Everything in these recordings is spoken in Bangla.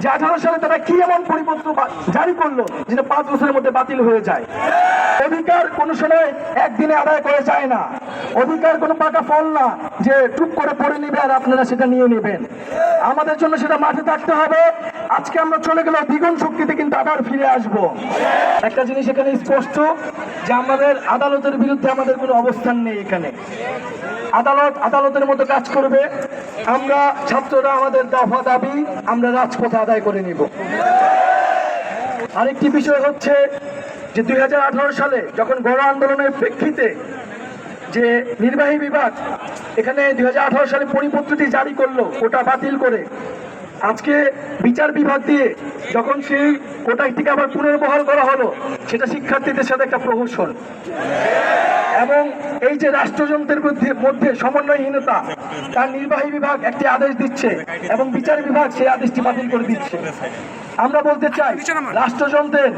যে আঠারো সালে তারা কি এমন পরিপত্র জারি করল যেটা পাঁচ বছরের মধ্যে বাতিল হয়ে যায়? অধিকার কোনো সময় একদিনে আদায় করে যায় না। অধিকার কোনো পাকা ফল না যে টুক করে পড়ে নিবে আর আপনারা সেটা নিয়ে নেবেন। আমাদের জন্য সেটা মাঠে থাকতে হবে। আজকে আমরা চলে গেলে দ্বিগুণ শক্তিতে কিন্তু আবার ফিরে আসব। একটা জিনিস এখানে স্পষ্ট যে আমাদের আদালতের বিরুদ্ধে আমাদের কোনো অবস্থান নেই এখানে। আদালত আদালতের মতো কাজ করবে। আমরা ছাত্ররা আমাদের দফা দাবি, আমরা রাজপথে আদায় করে নিব। আরেকটি বিষয় হচ্ছে যে দুই হাজার আঠারো সালে যখন গণ আন্দোলনের প্রেক্ষিতে যে নির্বাহী বিভাগ এখানে দুই হাজার আঠারো সালে পরিপত্রটি জারি করল, ওটা বাতিল করে আজকে বিচার বিভাগ দিয়ে যখন সেই কোটাটিকে আবার পুনর্বহাল করা হলো, সেটা শিক্ষার্থীদের সাথে একটা প্রহসন। এবং এই যে রাষ্ট্রযন্ত্রের মধ্যে মধ্যে সমন্বয়হীনতা, তার নির্বাহী বিভাগ একটি আদেশ দিচ্ছে এবং বিচার বিভাগ সেই আদেশটি বাতিল করে দিচ্ছে। আমরা বলতে চাই, রাষ্ট্রযন্ত্রের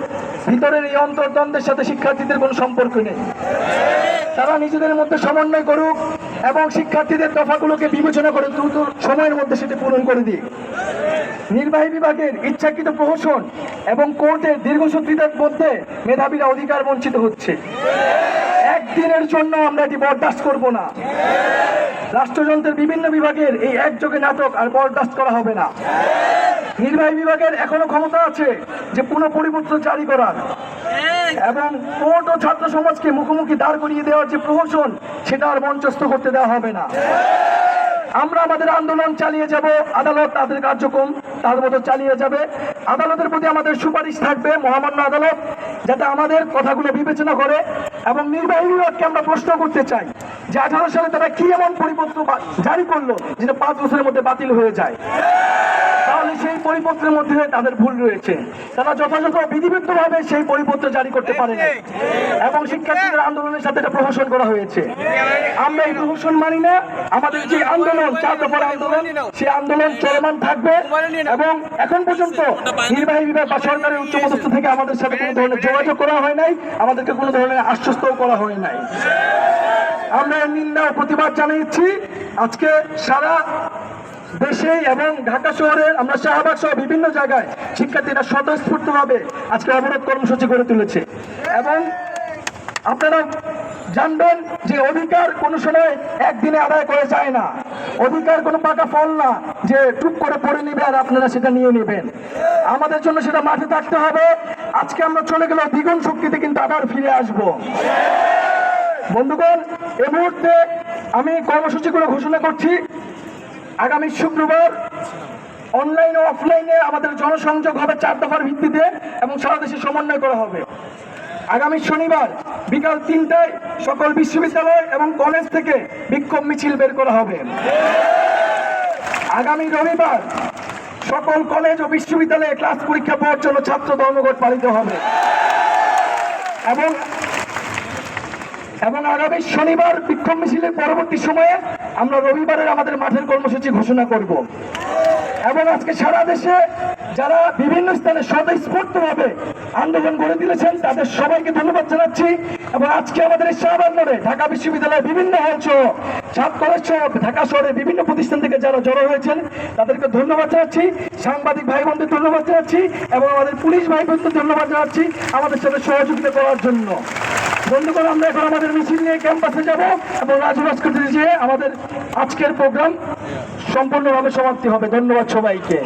ভিতরের এই অন্তর্দ্বন্দ্বের সাথে শিক্ষার্থীদের কোনো সম্পর্ক নেই। তারা নিজেদের মধ্যে সমন্বয় করুক এবং শিক্ষার্থীদের দফাগুলোকে বিবেচনা করে দ্রুত সময়ের মধ্যে সেটি পূরণ করে দিক। নির্বাহী বিভাগের ইচ্ছাকৃত প্রহসন এবং কোর্টের দীর্ঘসূত্রিতার মধ্যে মেধাবীরা অধিকার বঞ্চিত হচ্ছে। একদিনের জন্য আমরা এটি বরদাস্ত করব না। রাষ্ট্রযন্ত্রের বিভিন্ন বিভাগের এই একযোগে নাটক আর বরদাস্ত করা হবে না। নির্বাহী বিভাগের এখনও ক্ষমতা আছে যে পুনঃ পরিবর্তন জারি করার। এবং কোর্ট ও ছাত্র সমাজকে মুখোমুখি দাঁড় করিয়ে দেওয়ার যে প্রহসন, সেটা আর মঞ্চস্থ করতে দেওয়া হবে না। আমরা আমাদের আন্দোলন চালিয়ে যাব, আদালত তাদের কার্যক্রম তার মতো চালিয়ে যাবে। আদালতের প্রতি আমাদের সুপারিশ থাকবে, মহামান্য আদালত, যাতে আমাদের কথাগুলো বিবেচনা করে এবং নির্বাহী বিভাগকে আমরা প্রশ্ন করতে চাই যে আঠারো সালে তারা কি এমন পরিপত্র জারি করল, যেটা পাঁচ বছরের মধ্যে বাতিল হয়ে যায়। সেই পরিপত্রের মধ্যে তাদের ভুল রয়েছে। তারা যথাযথ বিধিবদ্ধভাবে সেই পরিপত্র জারি করতে পারে এবং শিক্ষার্থীদের আন্দোলনের সাথে এটা প্রহসন করা হয়েছে। আমরা এই প্রহসন মানি না। আমাদের যে আন্দোলন, চার দফার আন্দোলন, সেই আন্দোলন চলমান থাকবে। এবং এখন পর্যন্ত নির্বাহী বিভাগ বা সরকারের উচ্চপদস্থ থেকে আমাদের সাথে কোনো ধরনের যোগাযোগ করা হয় নাই। আমাদেরকে কোনো ধরনের আশ্বস্তও করা হয় নাই। আমরা নিন্দা ও প্রতিবাদ জানিয়েছি। আজকে সারা দেশে এবং ঢাকা শহরে আমরা শাহবাগ সহ বিভিন্ন জায়গায় শিক্ষার্থীরা স্বতঃস্ফূর্তভাবে আজকে অবরোধ কর্মসূচি গড়ে তুলেছে। এবং আপনারা জানবেন যে অধিকার কোনো সময় একদিনে আদায় করে যায় না। অধিকার কোনো পাকা ফল না যে টুক করে পড়ে নিবে আর আপনারা সেটা নিয়ে নেবেন। আমাদের জন্য সেটা মাঠে থাকতে হবে। আজকে আমরা চলে গেলে দ্বিগুণ শক্তিতে কিন্তু আবার ফিরে আসব। বন্ধুগণ এই মুহূর্তে আমি কর্মসূচিগুলো ঘোষণা করছি। আগামী শুক্রবার অনলাইন ও অফলাইনে আমাদের জনসংযোগ হবে চার দফার ভিত্তিতে এবং সারা দেশে সমন্বয় করা হবে। আগামী শনিবার বিকাল তিনটায় সকল বিশ্ববিদ্যালয় এবং কলেজ থেকে বিক্ষোভ মিছিল বের করা হবে। আগামী রবিবার সকল কলেজ ও বিশ্ববিদ্যালয়ে ক্লাস পরীক্ষা পাওয়ার জন্য ছাত্র ধর্মঘট পালিত হবে। এবং এবং আগামী শনিবার বিক্ষোভ মিছিলের পরবর্তী সময়ে আমরা রবিবারের আমাদের মাঠের কর্মসূচি ঘোষণা করব। এবং আজকে সারা দেশে যারা বিভিন্ন স্থানে স্বতঃস্ফূর্তভাবে আন্দোলন গড়ে তুলেছেন, তাদের সবাইকে ধন্যবাদ জানাচ্ছি। এবং আজকে আমাদের এই শাহবাগ ঢাকা বিশ্ববিদ্যালয়ের বিভিন্ন হল সহ, সাত কলেজ সহ, ঢাকা শহরের বিভিন্ন প্রতিষ্ঠান থেকে যারা জড়ো হয়েছেন, তাদেরকে ধন্যবাদ জানাচ্ছি। সাংবাদিক ভাই বোনদের ধন্যবাদ জানাচ্ছি এবং আমাদের পুলিশ ভাই বোনদের ধন্যবাদ জানাচ্ছি আমাদের সাথে সহযোগিতা করার জন্য। বন্ধুগণ, আমরা এখন আমাদের মিছিল নিয়ে ক্যাম্পাসে যাব এবং রাজু ভাস্কর্যে যেয়ে আমাদের আজকের প্রোগ্রাম সম্পূর্ণভাবে সমাপ্তি হবে। ধন্যবাদ সবাইকে।